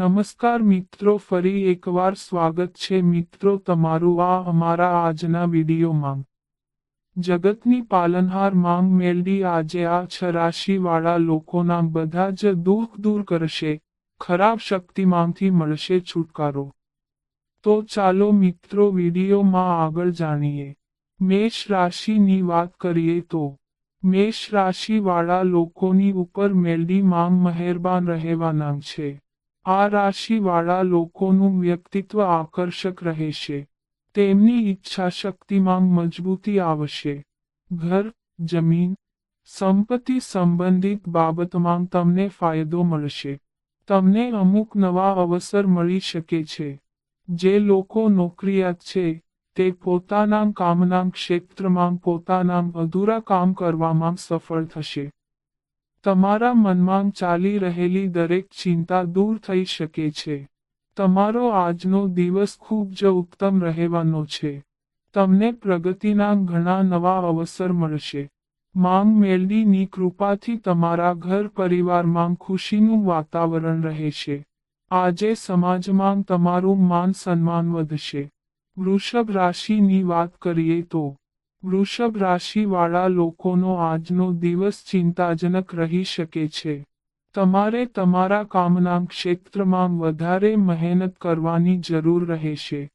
નમસ્કાર મિત્રો, ફરી એકવાર સ્વાગત છે મિત્રો તમારું આ અમારા આજના વિડીયોમાં. જગતની પાલનહાર માંગ મેલડી આજે આ છ રાશિવાળા લોકોના બધા જ દુઃખ દૂર કરશે, ખરાબ શક્તિમાંથી મળશે છુટકારો. તો ચાલો મિત્રો વિડીયોમાં આગળ જાણીએ. મેષ રાશિની વાત કરીએ તો, મેષ રાશિવાળા લોકોની ઉપર મેલડી માંગ મહેરબાન રહેવાના છે. આ રાશિવાળા લોકોનું વ્યક્તિત્વ આકર્ષક રહેશે. તેમની ઈચ્છાશક્તિમાં મજબૂતી આવશે. ઘર, જમીન, સંપત્તિ સંબંધિત બાબતમાં તમને ફાયદો મળશે. તમને અમુક નવા અવસર મળી શકે છે. જે લોકો નોકરિયાત છે, તે પોતાના કામના ક્ષેત્રમાં પોતાના અધૂરા કામ કરવામાં સફળ થશે. તમારા મનમાં ચાલી રહેલી દરેક ચિંતા દૂર થઈ શકે છે. તમારો આજનો દિવસ ખૂબ જ ઉત્તમ રહેવાનો છે. તમને પ્રગતિના ઘણા નવા અવસર મળશે. માંગ મેલડીની કૃપાથી તમારા ઘર પરિવારમાં ખુશીનું વાતાવરણ રહેશે. આજે સમાજમાં તમારું માન સન્માન વધશે. વૃષભ રાશિની વાત કરીએ તો વૃષભ રાશિવાળા લોકોનો આજનો દિવસ ચિંતાજનક રહી શકે છે. તમારે તમારા કામના ક્ષેત્રમાં વધારે મહેનત કરવાની જરૂર રહેશે.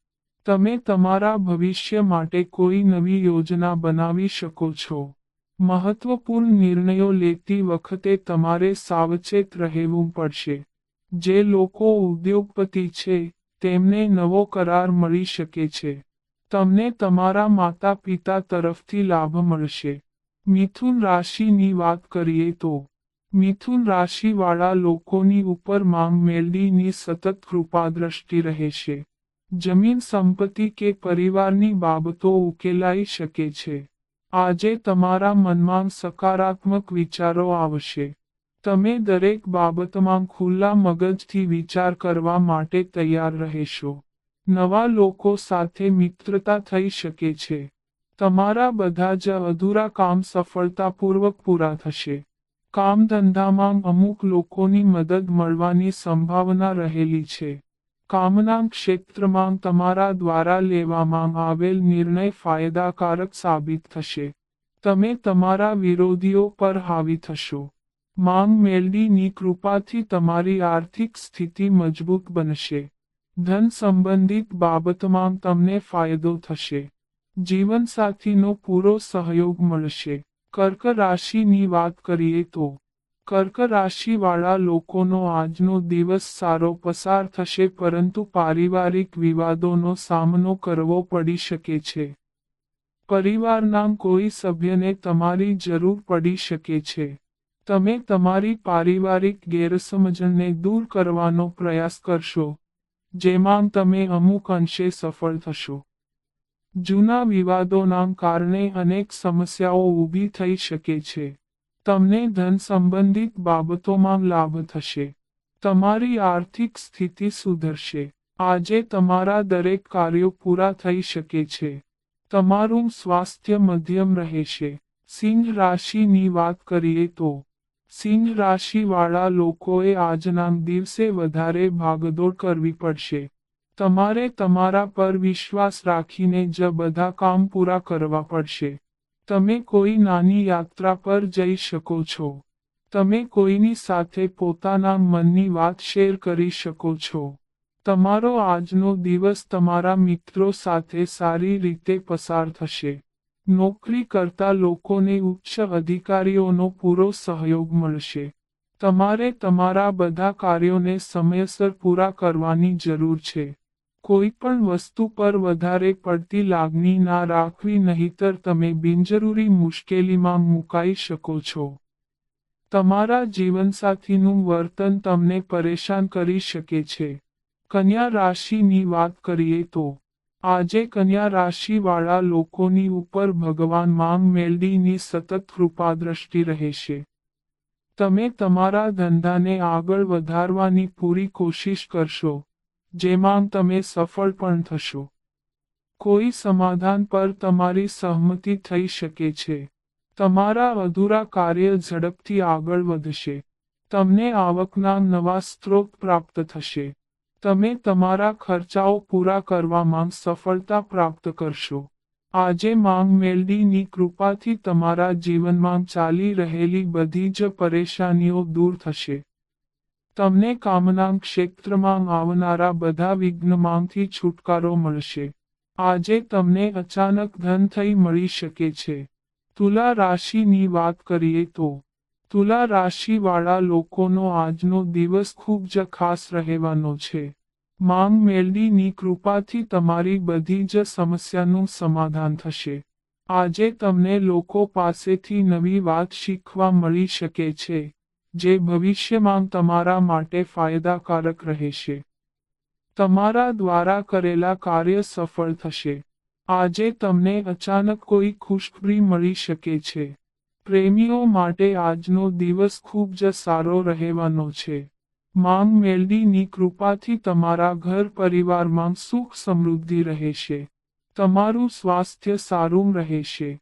તમે તમારા ભવિષ્ય માટે કોઈ નવી યોજના બનાવી શકો છો. મહત્વપૂર્ણ નિર્ણયો લેતી વખતે તમારે સાવચેત રહેવું પડશે. જે લોકો ઉદ્યોગપતિ છે, તેમને નવો કરાર મળી શકે છે. તમને તમારા માતા પિતા તરફથી લાભ મળશે. મિથુન રાશિની વાત કરીએ તો, મિથુન રાશિવાળા લોકોની ઉપર માંગ મેળવીની સતત કૃપા દ્રષ્ટિ રહેશે. જમીન સંપત્તિ કે પરિવારની બાબતો ઉકેલાઈ શકે છે. આજે તમારા મનમાં સકારાત્મક વિચારો આવશે. તમે દરેક બાબતમાં ખુલ્લા મગજથી વિચાર કરવા માટે તૈયાર રહેશો. નવા લોકો સાથે મિત્રતા થઈ શકે છે. તમારા બધા જ અધૂરા કામ સફળતાપૂર્વક પૂરા થશે. કામ ધંધામાં અમુક લોકોની મદદ મળવાની સંભાવના રહેલી છે. કામના ક્ષેત્રમાં તમારા દ્વારા લેવામાં આવેલ નિર્ણય ફાયદાકારક સાબિત થશે. તમે તમારા વિરોધીઓ પર હાવી થશો. માંગ મેળવીની કૃપાથી તમારી આર્થિક સ્થિતિ મજબૂત બનશે. ધન સંબંધિત બાબતમાં તમને ફાયદો થશે. જીવનસાથીનો પૂરો સહયોગ મળશે. કર્ક રાશિની વાત કરીએ તો, કર્ક રાશિવાળા લોકોનો આજનો દિવસ સારો પસાર થશે પરંતુ પારિવારિક વિવાદોનો સામનો કરવો પડી શકે છે. પરિવારના કોઈ સભ્યને તમારી જરૂર પડી શકે છે. તમે તમારી પારિવારિક ગેરસમજણને દૂર કરવાનો પ્રયાસ કરશો. જેમાં તમે અમુક અંશે સફળ થશો. જૂના વિવાદોના કારણે અનેક સમસ્યાઓ ઊભી થઈ શકે છે. તમને ધન સંબંધિત બાબતોમાં લાભ થશે. તમારી આર્થિક સ્થિતિ સુધરશે. આજે તમારા દરેક કાર્યો પૂરા થઈ શકે છે. તમારું સ્વાસ્થ્ય મધ્યમ રહેશે. સિંહ રાશિની વાત કરીએ તો સિંહ રાશિવાળા લોકોએ આજના દિવસે વધારે ભાગદોડ કરવી પડશે. તમારે તમારા પર વિશ્વાસ રાખીને જ બધા કામ પૂરા કરવા પડશે. તમે કોઈ નાની યાત્રા પર જઈ શકો છો. તમે કોઈની સાથે પોતાના મનની વાત શેર કરી શકો છો. તમારો આજનો દિવસ તમારા મિત્રો સાથે સારી રીતે પસાર થશે. નોકરી કરતા લોકોને ઉચ્ચ અધિકારીઓનો પૂરો સહયોગ મળશે. તમારે તમારા બધા કાર્યોને સમયસર પૂરા કરવાની જરૂર છે. કોઈ પણ વસ્તુ પર વધારે પડતી લાગણી ના રાખવી નહીતર તમે બિનજરૂરી મુશ્કેલીમાં મુકાઈ શકો છો. તમારા જીવનસાથીનું વર્તન તમને પરેશાન કરી શકે છે. કન્યા રાશિની વાત કરીએ તો આજે કન્યા રાશિવાળા લોકોની ઉપર ભગવાન માંગ મેલડીની સતત કૃપા દ્રષ્ટિ રહેશે. તમે તમારા ધંધાને આગળ વધારવાની પૂરી કોશિશ કરશો, જેમાં તમે સફળ પણ થશો. કોઈ સમાધાન પર તમારી સહમતિ થઈ શકે છે. તમારા અધૂરા કાર્ય ઝડપથી આગળ વધશે. તમને આવકના નવા સ્ત્રોત પ્રાપ્ત થશે. તમે તમારા ખર્ચાઓ પૂરા કરવામાં સફળતા પ્રાપ્ત કરશો. આજે માંગ મેલડીની કૃપાથી તમારા જીવનમાં ચાલી રહેલી બધી જ પરેશાનીઓ દૂર થશે. તમને કામના ક્ષેત્રમાં આવનારા બધા વિઘ્નમાંથી છુટકારો મળશે. આજે તમને અચાનક ધન થઈ મળી શકે છે. તુલા રાશિની વાત કરીએ તો તુલા રાશિવાળા લોકોનો આજનો દિવસ ખૂબ જ ખાસ રહેવાનો છે. માંગ મેલડીની કૃપાથી તમારી બધી જ સમસ્યાનું સમાધાન થશે. આજે તમને લોકો પાસેથી નવી વાત શીખવા મળી શકે છે, જે ભવિષ્યમાં તમારા માટે ફાયદાકારક રહેશે. તમારા દ્વારા કરેલા કાર્ય સફળ થશે. આજે તમને અચાનક કોઈ ખુશખબરી મળી શકે છે. પ્રેમીઓ માટે આજનો દિવસ ખૂબ જ સારો રહેવાનો છે. માંગ મેલડીની કૃપાથી તમારા ઘર પરિવારમાં સુખ સમૃદ્ધિ રહેશે. તમારું સ્વાસ્થ્ય સારું રહેશે.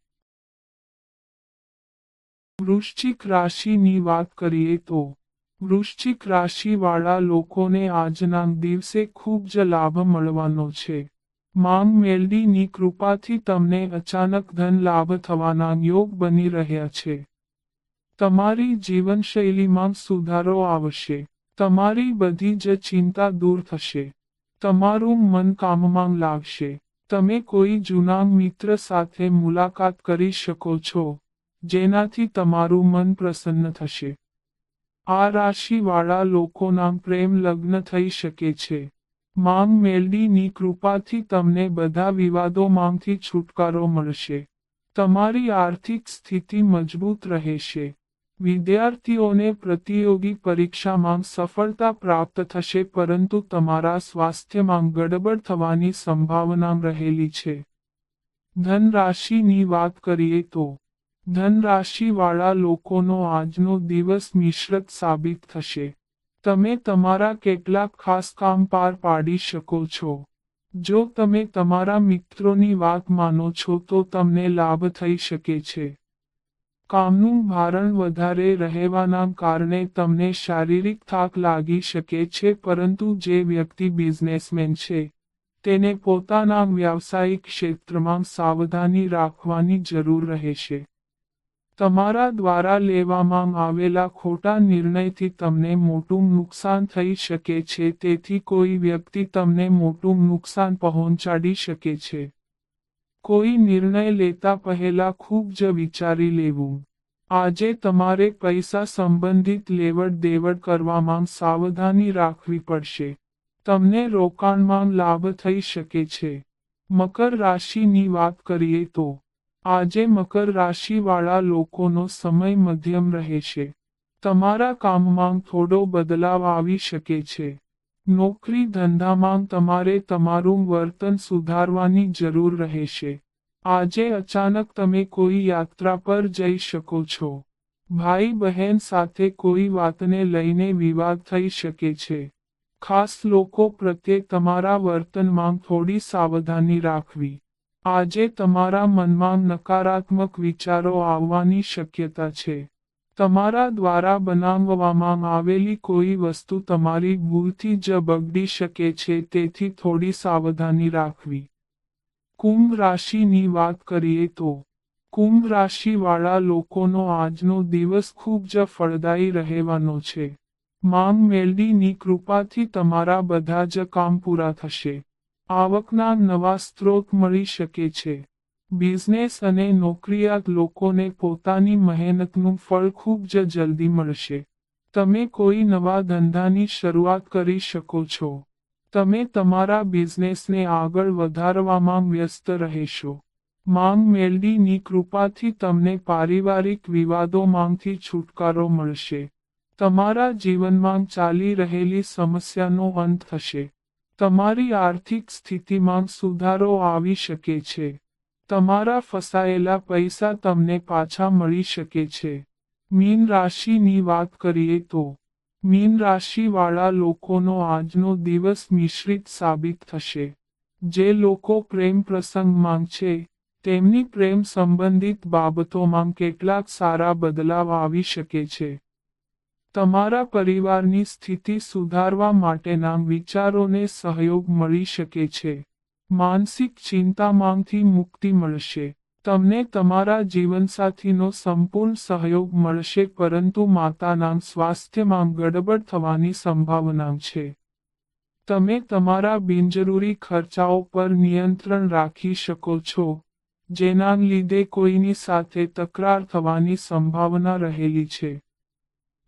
વૃશ્ચિક રાશિની વાત કરીએ તો, વૃશ્ચિક રાશિવાળા લોકોને આજના દિવસે ખૂબ જ લાભ મળવાનો છે. માંગ મેલડીની કૃપાથી તમને અચાનક ધન લાભ થવાના યોગ બની રહ્યા છે. તમારી જીવનશૈલીમાં સુધારો આવશે. તમારી બધી જ ચિંતા દૂર થશે. તમારું મન કામમાં લાગશે. તમે કોઈ જૂના મિત્ર સાથે મુલાકાત કરી શકો છો, જેનાથી તમારું મન પ્રસન્ન થશે. આ રાશિવાળા લોકોના પ્રેમ લગ્ન થઈ શકે છે. માંગ મેલડીની કૃપાથી તમને બધા વિવાદોમાંથી છુટકારો મળશે. તમારી આર્થિક સ્થિતિ મજબૂત રહેશે. વિદ્યાર્થીઓને પ્રતિયોગી પરીક્ષામાં સફળતા પ્રાપ્ત થશે પરંતુ તમારા સ્વાસ્થ્યમાં ગડબડ થવાની સંભાવના રહેલી છે. ધનરાશિની વાત કરીએ તો, ધનરાશિવાળા લોકોનો આજનો દિવસ મિશ્રત સાબિત થશે. તમે તમારા કેટલાક ખાસ કામ પાર પાડી શકો છો. જો તમે તમારા મિત્રોની વાત માનો છો તો તમને લાભ થઈ શકે છે. કામનું ભારણ વધારે રહેવાના કારણે તમને શારીરિક થાક લાગી શકે છે પરંતુ જે વ્યક્તિ બિઝનેસમેન છે, તેને પોતાના વ્યાવસાયિક ક્ષેત્રમાં સાવધાની રાખવાની જરૂર રહેશે. તમારા દ્વારા લેવામાં આવેલા ખોટા નિર્ણયથી તમને મોટું નુકસાન થઈ શકે છે, તેથી કોઈ વ્યક્તિ તમને મોટું નુકસાન પહોંચાડી શકે છે. કોઈ નિર્ણય લેતા પહેલા ખૂબ જ વિચારી લેવું. આજે તમારે પૈસા સંબંધિત લેવડ દેવડ કરવામાં સાવધાની રાખવી પડશે. તમને રોકાણમાં લાભ થઈ શકે છે. મકર રાશિની વાત કરીએ તો આજે મકર રાશિવાળા લોકોનો સમય મધ્યમ રહેશે તમારા કામમાં થોડો બદલાવ આવી શકે છે. નોકરી ધંધામાં તમારે તમારું વર્તન સુધારવાની જરૂર રહેશે આજે અચાનક તમે કોઈ યાત્રા પર જઈ શકો છો. ભાઈ બહેન સાથે કોઈ વાતને લઈને વિવાદ થઈ શકે છે. ખાસ લોકો પ્રત્યે તમારા વર્તનમાં થોડી સાવધાની રાખવી. આજે તમારા મનમાં નકારાત્મક વિચારો આવવાની શક્યતા છે. તમારા દ્વારા બનાવવામાં આવેલી કોઈ વસ્તુ તમારી ભૂલથી જ બગડી શકે છે, તેથી થોડી સાવધાની રાખવી. કુંભ રાશિની વાત કરીએ તો, કુંભ રાશિવાળા લોકોનો આજનો દિવસ ખૂબ જ ફળદાયી રહેવાનો છે. માંગ મેલડીની કૃપાથી તમારા બધા જ કામ પૂરા થશે. આવકના નવા સ્ત્રોત મળી શકે છે. બિઝનેસ અને નોકરિયાત લોકોને પોતાની મહેનતનું ફળ ખૂબ જ જલ્દી મળશે. તમે કોઈ નવા ધંધાની શરૂઆત કરી શકો છો. તમે તમારા બિઝનેસને આગળ વધારવામાં વ્યસ્ત રહેશો. માંગ મેલડીની કૃપાથી તમને પારિવારિક વિવાદોમાંથી છુટકારો મળશે. તમારા જીવનમાં ચાલી રહેલી સમસ્યાનો અંત થશે. તમારી આર્થિક સ્થિતિમાં સુધારો આવી શકે છે. તમારા ફસાયેલા પૈસા તમને પાછા મળી શકે છે. મીન રાશિની વાત કરીએ તો, મીન રાશિવાળા લોકોનો આજનો દિવસ મિશ્રિત સાબિત થશે. જે લોકો પ્રેમ પ્રસંગમાં છે, તેમની પ્રેમ સંબંધિત બાબતોમાં કેટલાક સારા બદલાવ આવી શકે છે. તમારા પરિવારની સ્થિતિ સુધારવા માટેના વિચારોને સહયોગ મળી શકે છે. માનસિક ચિંતામાંથી મુક્તિ મળશે. તમને તમારા જીવનસાથીનો સંપૂર્ણ સહયોગ મળશે, પરંતુ માતાના સ્વાસ્થ્યમાં ગડબડ થવાની સંભાવના છે. તમે તમારા બિનજરૂરી ખર્ચાઓ પર નિયંત્રણ રાખી શકો છો, જેના લીધે કોઈની સાથે તકરાર થવાની સંભાવના રહેલી છે.